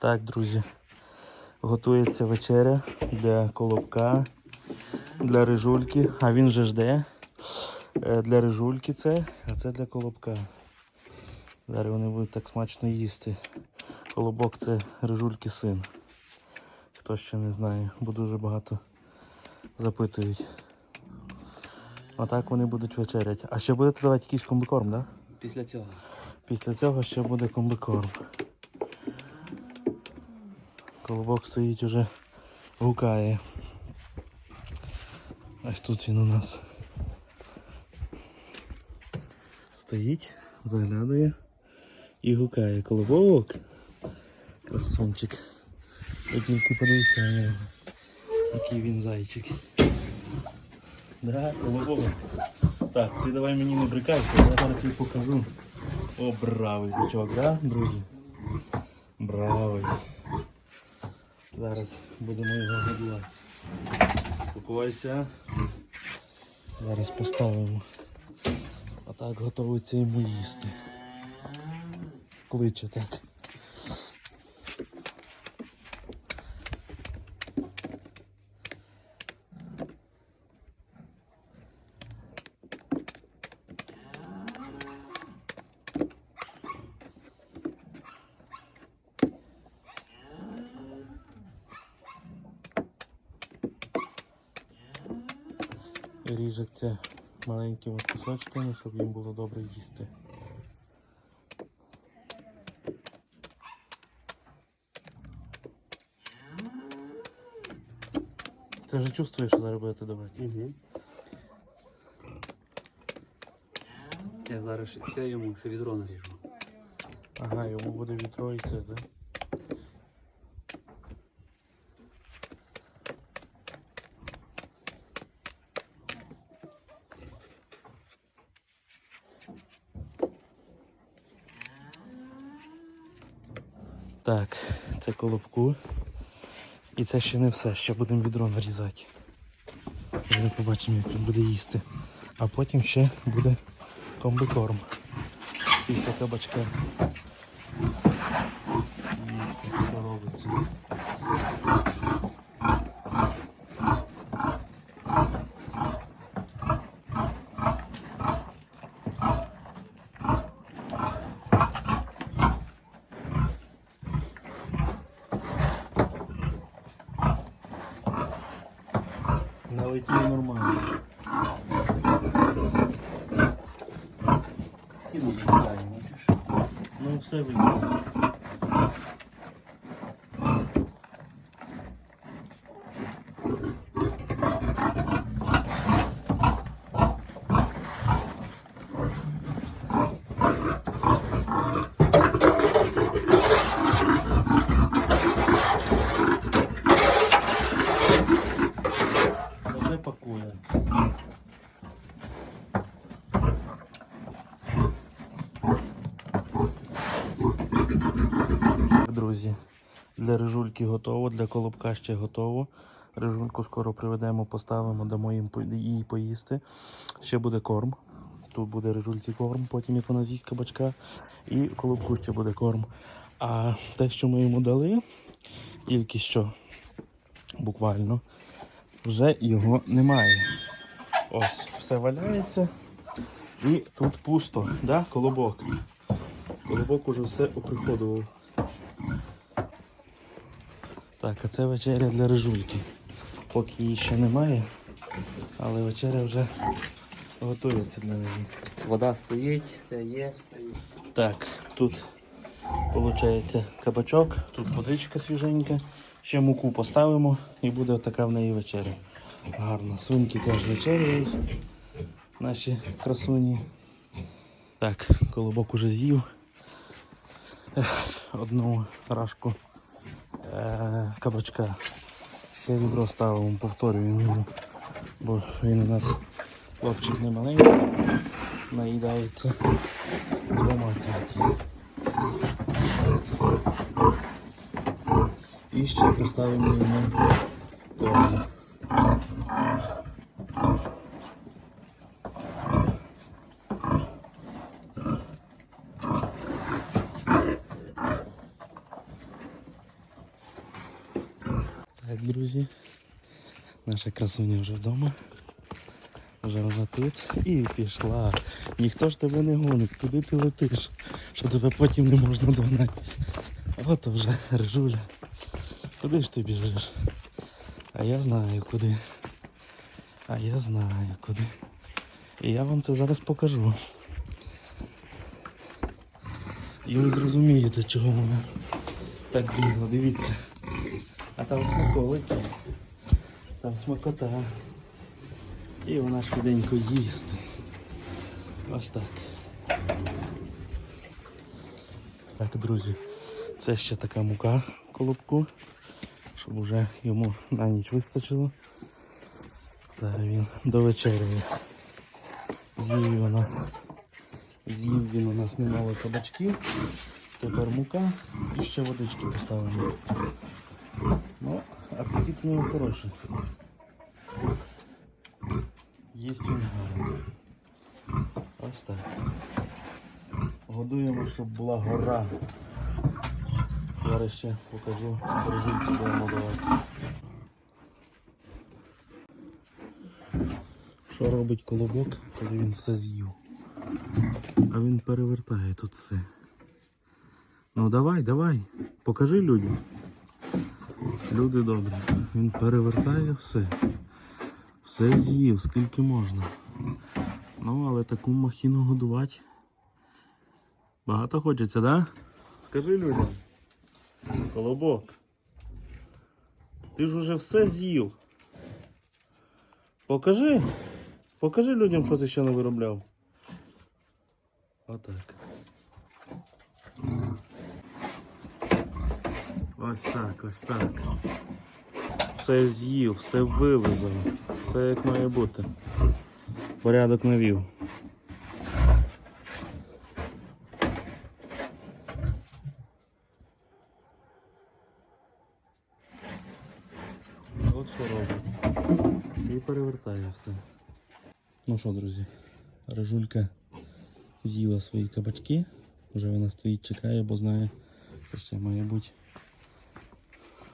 Так, друзі, готується вечеря для колобка, для рижульки, а він же жде. Е, Для рижульки це, а це для колобка. Зараз вони будуть так смачно їсти. Колобок це рижульки син. Хто ще не знає, бо дуже багато запитують. Отак вони будуть вечеряти. А ще будете давати якийсь комбикорм, так? Да? Після цього. Після цього ще буде комбикорм. Колобок стоїть уже гукає. Ось тут він у нас. Стоїть, заглядає і гукає. Колобок. Красунчик. Ви тільки подивіться на нього. Який він зайчик. Да, колобок. Так, ти давай мені не брикайся, я зараз тобі покажу. О, бравий бичок, да, друзі? Бравий. Зараз будемо його годувати. Спокойся. Зараз поставимо. А так готується йому їсти. Кличе так. Ріжеться маленькими кусочками, щоб їм було добре їсти. Ти вже чувствуєш, що зараз будете давати? Угу. Я зараз ще- це йому ще відро наріжу. Ага, йому буде вітро і це, так? Да? Так, це колобку. І це ще не все, ще будемо відро нарізати. Ми побачимо, як він буде їсти. А потім ще буде комбикорм. Після кабачка. Що робиться? Налетів нормально. Сіну закидаємо, бачиш? Ну все видно. Пакує. Друзі, для рижульки готово, для колобка ще готово. Рижульку скоро приведемо, поставимо, дамо їм їй поїсти. Ще буде корм. Тут буде рижульці корм, потім як вона з'їсть кабачка. І колобку ще буде корм. А те, що ми йому дали, тільки що, буквально, вже його немає. Ось, все валяється. І тут пусто, да, колобок. Колобок уже все оприходував. Так, а це вечеря для рижульки. Поки її ще немає, але вечеря вже готується для неї. Вода стоїть, все є, є. Так, тут виходить кабачок, тут водичка свіженька. Ще муку поставимо і буде така в неї вечеря. Гарно. Свинки теж вечеряють. Наші красуні. Так, колобок уже з'їв. Одну рашку е- кабачка. Ще відро ставимо, повторюємо, бо він у нас хлопчик не маленький, наїдається двома тільки. І ще поставимо йому. Так, друзі. Наша красуня вже вдома. Вже вона тут і пішла. Ніхто ж тебе не гонить, куди ти летиш, що тебе потім не можна догнати. От вже ржуля. Куди ж ти біжиш? А я знаю куди. А я знаю куди. І я вам це зараз покажу. І ви зрозумієте, чого вона так бігла, дивіться. А там смаколики. Там смакота. І вона швиденько їсти. Ось так. Так, друзі, це ще така мука в колобку, щоб уже йому на ніч вистачило. Зараз він до вечері. З'їв у нас. З'їв він у нас немало кабачків. Тепер мука і ще водички поставимо. Ну, апетит у нього хороший. Їсть він гарно. Ось так. Годуємо, щоб була гора. Зараз ще покажу, боржинці будемо давати. Що робить колобок, коли він все з'їв? А він перевертає тут все. Ну давай, давай, покажи людям. Люди добрі. Він перевертає все. Все з'їв, скільки можна. Ну, але таку махіну годувати. Багато хочеться, да? Скажи людям. Колобок. Ти ж уже все з'їв. Покажи. Покажи людям, що ти ще не виробляв. Отак. Ось так, ось так. Все з'їв, все вилизав. Все як має бути. Порядок навів. От що робить. І перевертає все. Ну що, друзі, рижулька з'їла свої кабачки. Вже вона стоїть, чекає, бо знає, що ще має бути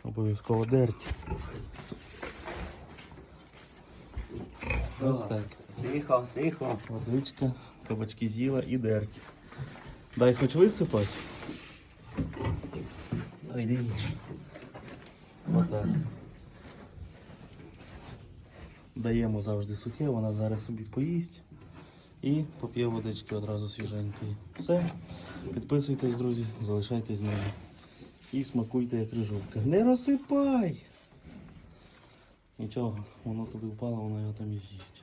обов'язково дерть. Ось так. Тихо, тихо. Водичка, кабачки з'їла і дерть. Дай хоч висипати. Ой, дивіться. Отак. Даємо завжди сухе, вона зараз собі поїсть і поп'є водички одразу свіженької. Все. Підписуйтесь, друзі, залишайтесь з нами. І смакуйте як рижовка. Не розсипай! Нічого, воно туди впало, воно його там і з'їсть.